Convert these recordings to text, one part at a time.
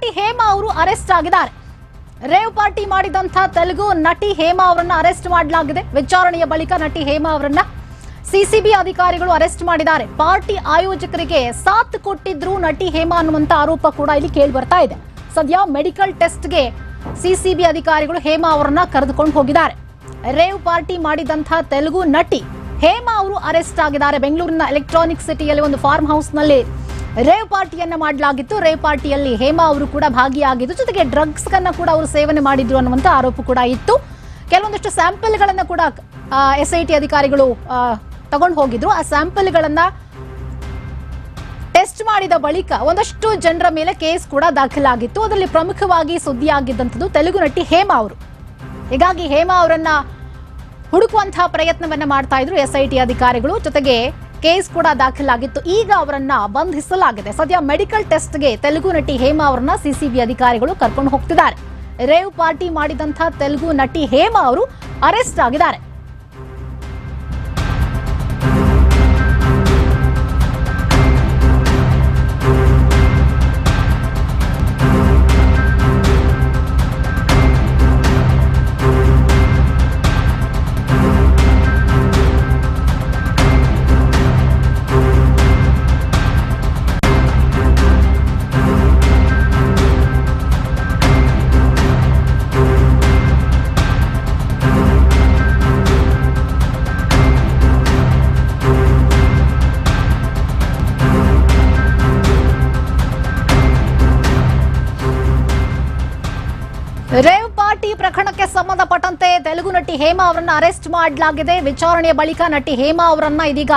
ನಟಿ ಹೇಮಾ ಅವರು ಅರೆಸ್ಟ್ ಆಗಿದ್ದಾರೆ. ರೇವ್ ಪಾರ್ಟಿ ಮಾಡಿದಂತಹ ತೆಲುಗು ನಟಿ ಹೇಮಾ ಅವರನ್ನ ಅರೆಸ್ಟ್ ಮಾಡಲಾಗಿದೆ. ವಿಚಾರಣೆಯ ಬಳಿಕ ನಟಿ ಹೇಮಾ ಅವರನ್ನ ಸಿಸಿಬಿ ಅಧಿಕಾರಿಗಳು ಅರೆಸ್ಟ್ ಮಾಡಿದ್ದಾರೆ. ಪಾರ್ಟಿ ಆಯೋಜಕರಿಗೆ ಸಾಥ್ ಕೊಟ್ಟಿದ್ರು ನಟಿ ಹೇಮಾ ಅನ್ನುವಂತ ಆರೋಪ ಕೂಡ ಇಲ್ಲಿ ಕೇಳಿ ಬರ್ತಾ ಇದೆ. ಸದ್ಯ ಮೆಡಿಕಲ್ ಟೆಸ್ಟ್ಗೆ ಸಿಸಿಬಿ ಅಧಿಕಾರಿಗಳು ಹೇಮಾ ಅವರನ್ನ ಕರೆದುಕೊಂಡು ಹೋಗಿದ್ದಾರೆ. ರೇವ್ ಪಾರ್ಟಿ ಮಾಡಿದಂತಹ ತೆಲುಗು ನಟಿ ಹೇಮಾ ಅವರು ಅರೆಸ್ಟ್ ಆಗಿದ್ದಾರೆ. ಬೆಂಗಳೂರಿನ ಎಲೆಕ್ಟ್ರಾನಿಕ್ ಸಿಟಿಯಲ್ಲಿ ಒಂದು ಫಾರ್ಮ್ ಹೌಸ್ನಲ್ಲಿ ರೇವ್ ಪಾರ್ಟಿಯನ್ನ ಮಾಡಲಾಗಿತ್ತು. ರೇವ್ ಪಾರ್ಟಿಯಲ್ಲಿ ಹೇಮಾ ಅವರು ಕೂಡ ಭಾಗಿಯಾಗಿದ್ದು, ಜೊತೆಗೆ ಡ್ರಗ್ಸ್ ಅನ್ನ ಕೂಡ ಅವರು ಸೇವನೆ ಮಾಡಿದ್ರು ಅನ್ನುವಂತ ಆರೋಪ ಕೂಡ ಇತ್ತು. ಕೆಲವೊಂದಷ್ಟು ಸ್ಯಾಂಪಲ್ ಗಳನ್ನ ಕೂಡ ಎಸ್ ಐ ಟಿ ಅಧಿಕಾರಿಗಳು ತಗೊಂಡು ಹೋಗಿದ್ರು. ಆ ಸ್ಯಾಂಪಲ್ ಗಳನ್ನ ಟೆಸ್ಟ್ ಮಾಡಿದ ಬಳಿಕ ಒಂದಷ್ಟು ಜನರ ಮೇಲೆ ಕೇಸ್ ಕೂಡ ದಾಖಲಾಗಿತ್ತು. ಅದರಲ್ಲಿ ಪ್ರಮುಖವಾಗಿ ಸುದ್ದಿಯಾಗಿದ್ದಂಥದ್ದು ತೆಲುಗು ನಟಿ ಹೇಮಾ ಅವರು. ಹೀಗಾಗಿ ಹೇಮಾ ಅವರನ್ನ ಹುಡುಕುವಂತಹ ಪ್ರಯತ್ನವನ್ನ ಮಾಡ್ತಾ ಇದ್ರು ಎಸ್ ಐ ಟಿ ಅಧಿಕಾರಿಗಳು. ಜೊತೆಗೆ ಕೇಸ್ ಕೂಡ ದಾಖಲಾಗಿತ್ತು. ಈಗ ಅವರನ್ನ ಬಂಧಿಸಲಾಗಿದೆ. ಸದ್ಯ ಮೆಡಿಕಲ್ ಟೆಸ್ಟ್ಗೆ ತೆಲುಗು ನಟಿ ಹೇಮಾ ಅವರನ್ನ ಸಿಸಿಬಿ ಅಧಿಕಾರಿಗಳು ಕರ್ಕೊಂಡು ಹೋಗ್ತಿದ್ದಾರೆ. ರೇವ್ ಪಾರ್ಟಿ ಮಾಡಿದಂಥ ತೆಲುಗು ನಟಿ ಹೇಮಾ ಅವರು ಅರೆಸ್ಟ್ ಆಗಿದ್ದಾರೆ. ರೇವ್ ಪಾರ್ಟಿ ಪ್ರಕರಣಕ್ಕೆ ಸಂಬಂಧಪಟ್ಟಂತೆ ತೆಲುಗು ನಟಿ ಹೇಮಾ ಅವರನ್ನ ಅರೆಸ್ಟ್ ಮಾಡಲಾಗಿದೆ. ವಿಚಾರಣೆಯ ಬಳಿಕ ನಟಿ ಹೇಮಾ ಅವರನ್ನ ಇದೀಗ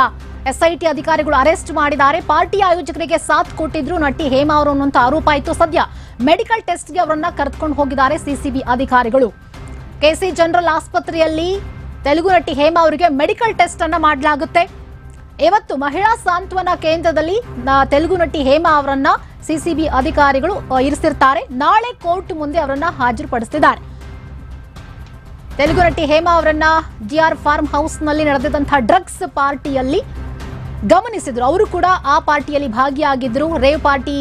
ಎಸ್ಐಟಿ ಅಧಿಕಾರಿಗಳು ಅರೆಸ್ಟ್ ಮಾಡಿದ್ದಾರೆ. ಪಾರ್ಟಿ ಆಯೋಜಕರಿಗೆ ಸಾಥ್ ಕೊಟ್ಟಿದ್ರು ನಟಿ ಹೇಮಾ ಅವರು ಅನ್ನುವಂತ ಆರೋಪ ಇತ್ತು ಸದ್ಯ ಮೆಡಿಕಲ್ ಟೆಸ್ಟ್ಗೆ ಅವರನ್ನ ಕರೆದುಕೊಂಡು ಹೋಗಿದ್ದಾರೆ ಸಿಸಿಬಿ ಅಧಿಕಾರಿಗಳು. ಕೆಸಿ ಜನರಲ್ ಆಸ್ಪತ್ರೆಯಲ್ಲಿ ತೆಲುಗು ನಟಿ ಹೇಮಾ ಅವರಿಗೆ ಮೆಡಿಕಲ್ ಟೆಸ್ಟ್ ಅನ್ನ ಮಾಡಲಾಗುತ್ತೆ. ಇವತ್ತು ಮಹಿಳಾ ಸಾಂತ್ವನ ಕೇಂದ್ರದಲ್ಲಿ ತೆಲುಗು ನಟಿ ಹೇಮಾ ಅವರನ್ನ ಸಿಸಿಬಿ ಅಧಿಕಾರಿಗಳು ಇರಿಸಿರ್ತಾರೆ. ನಾಳೆ ಕೋರ್ಟ್ ಮುಂದೆ ಅವರನ್ನ ಹಾಜರುಪಡಿಸುತ್ತಿದ್ದಾರೆ ತೆಲುಗು ನಟಿ ಹೇಮಾ ಅವರನ್ನ ಜಿಆರ್ ಫಾರ್ಮ್ ಹೌಸ್ನಲ್ಲಿ ನಡೆದಿದ್ದಂತಹ ಡ್ರಗ್ಸ್ ಪಾರ್ಟಿಯಲ್ಲಿ ಗಮನಿಸಿದ್ರು. ಅವರು ಕೂಡ ಆ ಪಾರ್ಟಿಯಲ್ಲಿ ಭಾಗಿಯಾಗಿದ್ರು. ರೇವ್ ಪಾರ್ಟಿ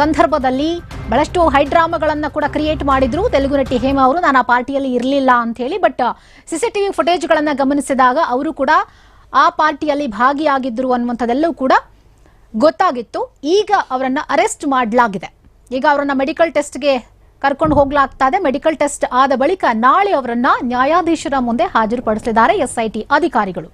ಸಂದರ್ಭದಲ್ಲಿ ಬಹಳಷ್ಟು ಹೈಡ್ರಾಮಾಗಳನ್ನ ಕೂಡ ಕ್ರಿಯೇಟ್ ಮಾಡಿದ್ರು. ತೆಲುಗು ನಟಿ ಹೇಮಾ ಅವರು, ನಾನು ಆ ಪಾರ್ಟಿಯಲ್ಲಿ ಇರಲಿಲ್ಲ ಅಂತ ಹೇಳಿ, ಬಟ್ ಸಿಸಿಟಿವಿ ಫುಟೇಜ್ಗಳನ್ನು ಗಮನಿಸಿದಾಗ ಅವರು ಕೂಡ ಆ ಪಾರ್ಟಿಯಲ್ಲಿ ಭಾಗಿಯಾಗಿದ್ರು ಅನ್ನುವಂಥದ್ದೆಲ್ಲವೂ ಕೂಡ ಗೊತ್ತಾಗಿತ್ತು. ಈಗ ಅವರನ್ನ ಅರೆಸ್ಟ್ ಮಾಡಲಾಗಿದೆ. ಈಗ ಅವರನ್ನ ಮೆಡಿಕಲ್ ಟೆಸ್ಟ್ಗೆ ಕರ್ಕೊಂಡು ಹೋಗ್ಲಾಗ್ತಾ ಇದೆ ಮೆಡಿಕಲ್ ಟೆಸ್ಟ್ ಆದ ಬಳಿಕ ನಾಳೆ ಅವರನ್ನ ನ್ಯಾಯಾಧೀಶರ ಮುಂದೆ ಹಾಜರುಪಡಿಸಲಿದ್ದಾರೆ ಎಸ್ಐಟಿ ಅಧಿಕಾರಿಗಳು.